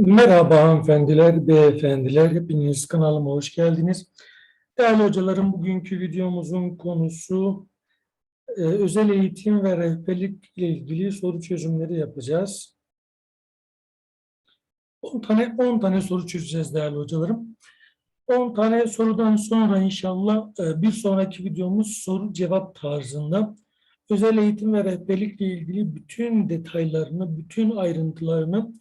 Merhaba hanımefendiler, beyefendiler. Hepiniz kanalıma hoş geldiniz. Değerli hocalarım, bugünkü videomuzun konusu e, özel eğitim ve rehberlik ile ilgili soru çözümleri yapacağız. 10 tane 10 tane soru çözeceğiz değerli hocalarım. 10 tane sorudan sonra inşallah e, bir sonraki videomuz soru cevap tarzında özel eğitim ve rehberlikle ilgili bütün detaylarını, bütün ayrıntılarını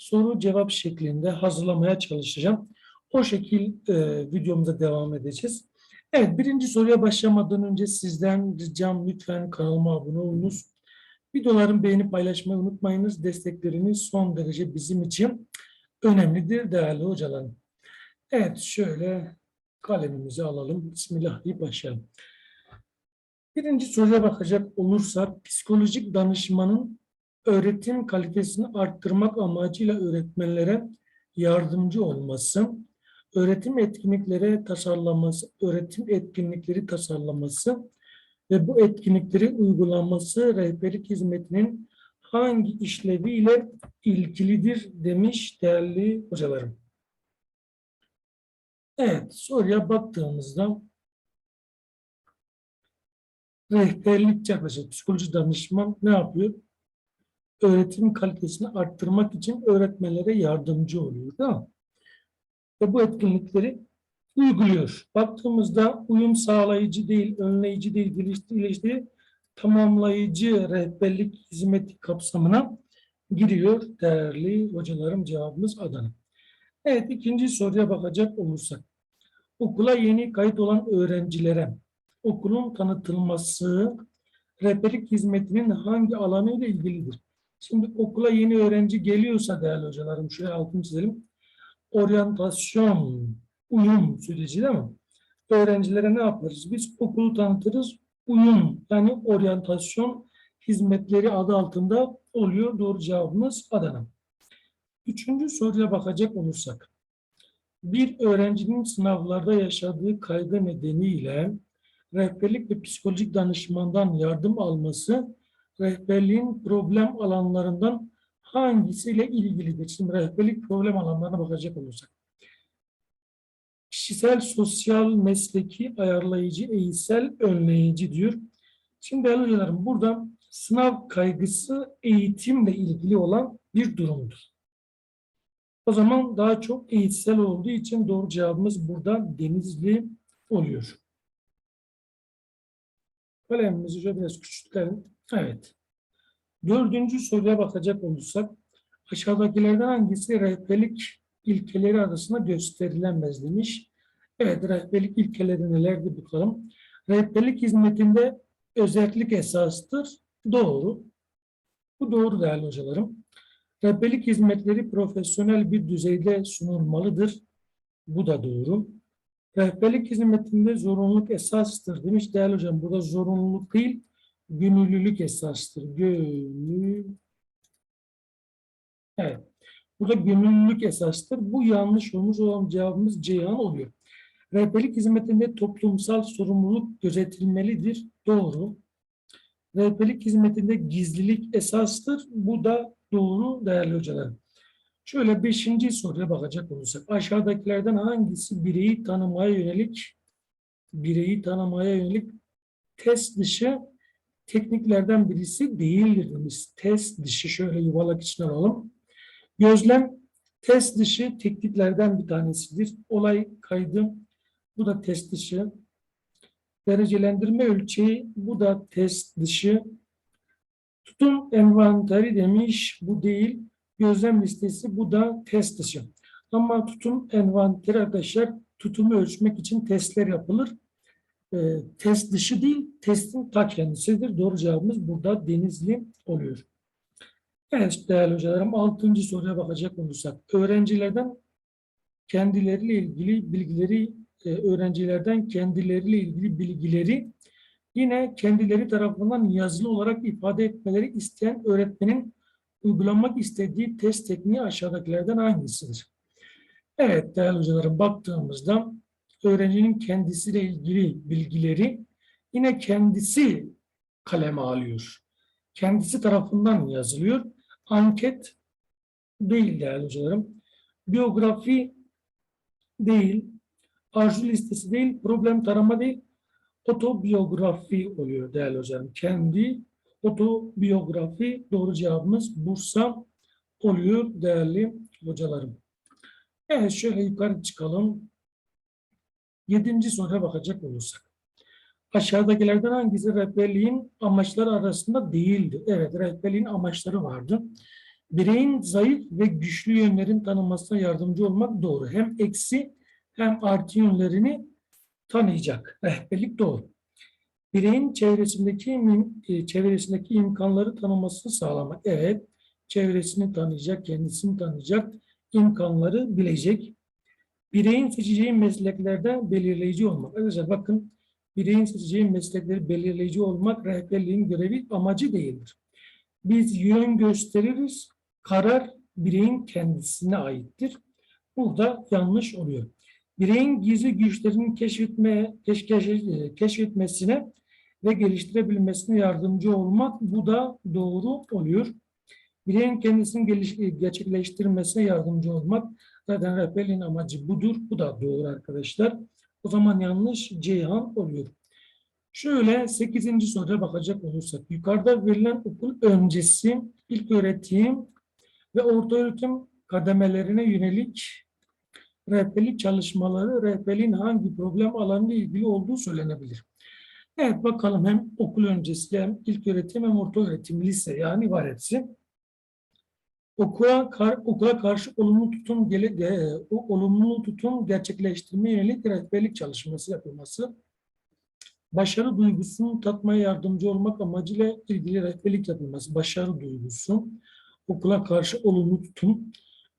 soru cevap şeklinde hazırlamaya çalışacağım. O şekil e, videomuza devam edeceğiz. Evet, birinci soruya başlamadan önce sizden ricam lütfen kanalıma abone olunuz. Videoların beğenip paylaşmayı unutmayınız. Destekleriniz son derece bizim için önemlidir değerli hocalarım. Evet, şöyle kalemimizi alalım. Bismillah deyip başlayalım. Birinci soruya bakacak olursak, psikolojik danışmanın öğretim kalitesini arttırmak amacıyla öğretmenlere yardımcı olması, öğretim etkinlikleri tasarlaması, öğretim etkinlikleri tasarlaması ve bu etkinlikleri uygulaması rehberlik hizmetinin hangi işleviyle ilgilidir demiş değerli hocalarım. Evet, soruya baktığımızda rehberlik yaklaşık psikoloji danışman ne yapıyor? Öğretim kalitesini arttırmak için öğretmenlere yardımcı oluyor. Değil? Ve bu etkinlikleri uyguluyor. Baktığımızda uyum sağlayıcı değil, önleyici değil, geliştirici, tamamlayıcı rehberlik hizmeti kapsamına giriyor değerli hocalarım cevabımız Adana. Evet ikinci soruya bakacak olursak. Okula yeni kayıt olan öğrencilere okulun tanıtılması rehberlik hizmetinin hangi alanıyla ilgilidir? Şimdi okula yeni öğrenci geliyorsa değerli hocalarım, şuraya altını çizelim. Oryantasyon, uyum süreci değil mi? Öğrencilere ne yaparız? Biz okulu tanıtırız, uyum yani oryantasyon hizmetleri adı altında oluyor. Doğru cevabımız Adana. Üçüncü soruya bakacak olursak. Bir öğrencinin sınavlarda yaşadığı kaygı nedeniyle rehberlik ve psikolojik danışmandan yardım alması rehberliğin problem alanlarından hangisiyle ilgilidir? Şimdi rehberlik problem alanlarına bakacak olursak. Kişisel, sosyal, mesleki, ayarlayıcı, eğitsel, önleyici diyor. Şimdi değerli hocalarım burada sınav kaygısı eğitimle ilgili olan bir durumdur. O zaman daha çok eğitsel olduğu için doğru cevabımız burada denizli oluyor. Kalemimizi şöyle biraz küçültelim. Evet. Dördüncü soruya bakacak olursak, aşağıdakilerden hangisi rehberlik ilkeleri arasında gösterilemez demiş. Evet, rehberlik ilkeleri nelerdi bakalım. Rehberlik hizmetinde özellik esastır. Doğru. Bu doğru değerli hocalarım. Rehberlik hizmetleri profesyonel bir düzeyde sunulmalıdır. Bu da doğru. Rehberlik hizmetinde zorunluluk esastır demiş değerli hocam. Burada zorunluluk değil, gönüllülük esastır. Gönül. Evet. Burada gönüllülük esastır. Bu yanlış olmuş olan cevabımız Ceyhan oluyor. Rehberlik hizmetinde toplumsal sorumluluk gözetilmelidir. Doğru. Rehberlik hizmetinde gizlilik esastır. Bu da doğru değerli hocalarım. Şöyle beşinci soruya bakacak olursak. Aşağıdakilerden hangisi bireyi tanımaya yönelik bireyi tanımaya yönelik test dışı tekniklerden birisi değildir demiş. Test dışı şöyle yuvarlak içine alalım. Gözlem test dışı tekniklerden bir tanesidir. Olay kaydı bu da test dışı. Derecelendirme ölçeği bu da test dışı. Tutum envanteri demiş bu değil. Gözlem listesi bu da test dışı. Ama tutum envanteri arkadaşlar tutumu ölçmek için testler yapılır e, test dışı değil, testin ta kendisidir. Doğru cevabımız burada Denizli oluyor. Evet değerli hocalarım, altıncı soruya bakacak olursak, öğrencilerden kendileriyle ilgili bilgileri, e, öğrencilerden kendileriyle ilgili bilgileri yine kendileri tarafından yazılı olarak ifade etmeleri isteyen öğretmenin uygulamak istediği test tekniği aşağıdakilerden hangisidir? Evet değerli hocalarım baktığımızda öğrencinin kendisiyle ilgili bilgileri yine kendisi kaleme alıyor. Kendisi tarafından yazılıyor. Anket değil değerli hocalarım. biyografi değil, arzu listesi değil, problem tarama değil, otobiyografi oluyor değerli hocam. Kendi otobiyografi doğru cevabımız Bursa oluyor değerli hocalarım. Evet şöyle yukarı çıkalım. Yedinci soruya bakacak olursak. Aşağıdakilerden hangisi rehberliğin amaçları arasında değildi? Evet, rehberliğin amaçları vardı. Bireyin zayıf ve güçlü yönlerin tanınmasına yardımcı olmak doğru. Hem eksi hem artı yönlerini tanıyacak. Rehberlik doğru. Bireyin çevresindeki e, çevresindeki imkanları tanımasını sağlamak. Evet, çevresini tanıyacak, kendisini tanıyacak, imkanları bilecek. Bireyin seçeceği mesleklerde belirleyici olmak. Arkadaşlar bakın bireyin seçeceği meslekleri belirleyici olmak rehberliğin görevi amacı değildir. Biz yön gösteririz, karar bireyin kendisine aittir. Burada yanlış oluyor. Bireyin gizli güçlerini keşfetmeye, keş, keş- keşfetmesine ve geliştirebilmesine yardımcı olmak bu da doğru oluyor. Bireyin kendisini geliş, gerçekleştirmesine yardımcı olmak zaten rehberliğin amacı budur. Bu da doğru arkadaşlar. O zaman yanlış Ceyhan oluyor. Şöyle 8. soruya bakacak olursak yukarıda verilen okul öncesi ilk öğretim ve orta öğretim kademelerine yönelik rehberlik çalışmaları rehberliğin hangi problem alanıyla ilgili olduğu söylenebilir. Evet bakalım hem okul öncesi hem ilk öğretim hem orta öğretim lise yani var hepsi. Okula, kar- okula karşı olumlu tutum gele, ge- o olumlu tutum gerçekleştirmeye yönelik rehberlik çalışması yapılması başarı duygusunu tatmaya yardımcı olmak amacıyla ilgili rehberlik yapılması, başarı duygusu, okula karşı olumlu tutum,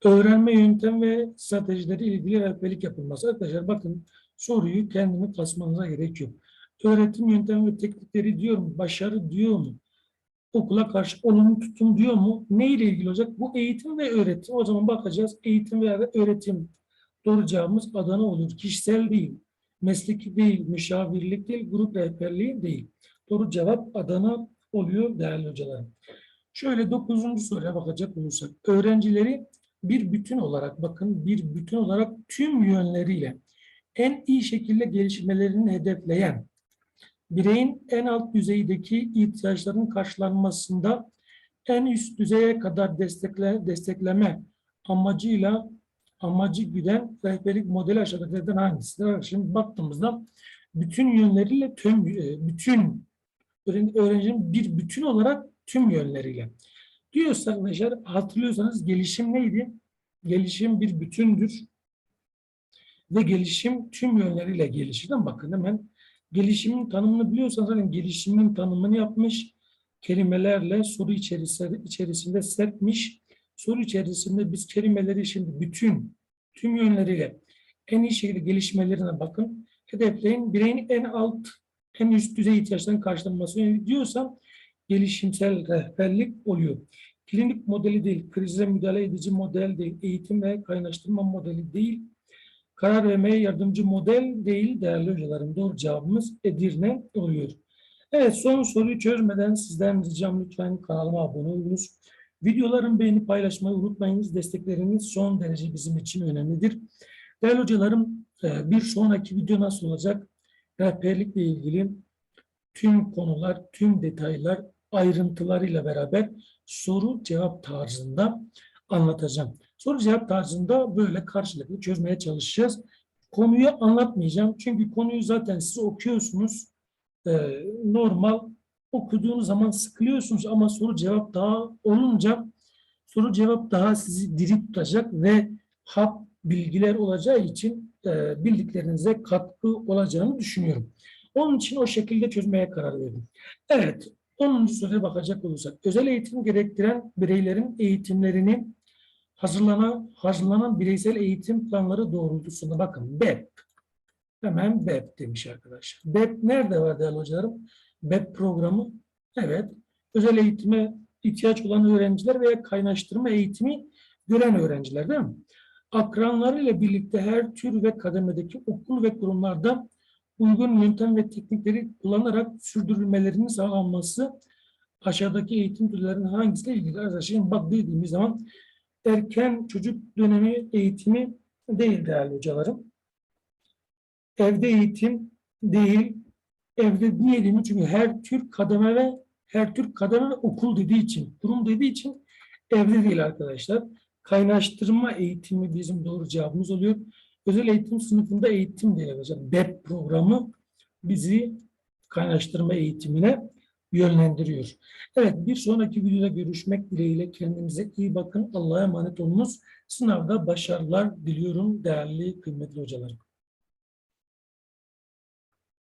öğrenme yöntem ve stratejileri ilgili rehberlik yapılması. Arkadaşlar bakın soruyu kendini kasmanıza gerek yok. Öğretim yöntemi ve teknikleri diyor mu? Başarı diyor mu? Okula karşı olumlu tutum diyor mu? Ne ile ilgili olacak? Bu eğitim ve öğretim. O zaman bakacağız. Eğitim veya öğretim. Doğru cevabımız Adana olur. Kişisel değil mesleki değil, müşavirlik değil, grup rehberliği değil. Doğru cevap Adana oluyor değerli hocalarım. Şöyle dokuzuncu soruya bakacak olursak. Öğrencileri bir bütün olarak bakın bir bütün olarak tüm yönleriyle en iyi şekilde gelişmelerini hedefleyen bireyin en alt düzeydeki ihtiyaçların karşılanmasında en üst düzeye kadar destekle, destekleme amacıyla amacı güden rehberlik modeli aşağıdakilerden hangisidir? Şimdi baktığımızda bütün yönleriyle tüm e, bütün öğren- öğrencinin bir bütün olarak tüm yönleriyle. Diyorsa arkadaşlar hatırlıyorsanız gelişim neydi? Gelişim bir bütündür. Ve gelişim tüm yönleriyle gelişir. Bakın hemen gelişimin tanımını biliyorsanız zaten gelişimin tanımını yapmış. Kelimelerle soru içerisinde, içerisinde serpmiş soru içerisinde biz kelimeleri şimdi bütün, tüm yönleriyle en iyi şekilde gelişmelerine bakın. Hedefleyin bireyin en alt, en üst düzey ihtiyaçlarının karşılanmasını diyorsam gelişimsel rehberlik oluyor. Klinik modeli değil, krize müdahale edici model değil, eğitim ve kaynaştırma modeli değil, karar vermeye yardımcı model değil değerli hocalarım. Doğru cevabımız Edirne oluyor. Evet son soruyu çözmeden sizden ricam lütfen kanalıma abone olunuz. Videolarımı beğenip paylaşmayı unutmayınız. Destekleriniz son derece bizim için önemlidir. Değerli hocalarım, e, bir sonraki video nasıl olacak? Rehberlikle ilgili tüm konular, tüm detaylar, ayrıntılarıyla beraber soru cevap tarzında anlatacağım. Soru cevap tarzında böyle karşılıklı çözmeye çalışacağız. Konuyu anlatmayacağım. Çünkü konuyu zaten siz okuyorsunuz. E, normal okuduğunuz zaman sıkılıyorsunuz ama soru cevap daha olunca soru cevap daha sizi diri tutacak ve hap bilgiler olacağı için e, bildiklerinize katkı olacağını düşünüyorum. Onun için o şekilde çözmeye karar verdim. Evet, 10. soruya bakacak olursak. Özel eğitim gerektiren bireylerin eğitimlerini hazırlanan, hazırlanan bireysel eğitim planları doğrultusunda bakın BEP. Hemen BEP demiş arkadaşlar. BEP nerede var değerli hocalarım? BEP programı evet özel eğitime ihtiyaç olan öğrenciler veya kaynaştırma eğitimi gören öğrenciler değil mi? Akranlarıyla birlikte her tür ve kademedeki okul ve kurumlarda uygun yöntem ve teknikleri kullanarak sürdürülmelerinin sağlanması aşağıdaki eğitim türlerinin hangisiyle ilgili? Arkadaşlar bak dediğimiz zaman erken çocuk dönemi eğitimi değil değerli hocalarım. Evde eğitim değil. Evde diyelim çünkü her tür kademe ve her tür kademe ve okul dediği için, kurum dediği için evde değil arkadaşlar. Kaynaştırma eğitimi bizim doğru cevabımız oluyor. Özel eğitim sınıfında eğitim değil arkadaşlar. BEP programı bizi kaynaştırma eğitimine yönlendiriyor. Evet bir sonraki videoda görüşmek dileğiyle kendinize iyi bakın. Allah'a emanet olunuz. Sınavda başarılar diliyorum değerli kıymetli hocalarım.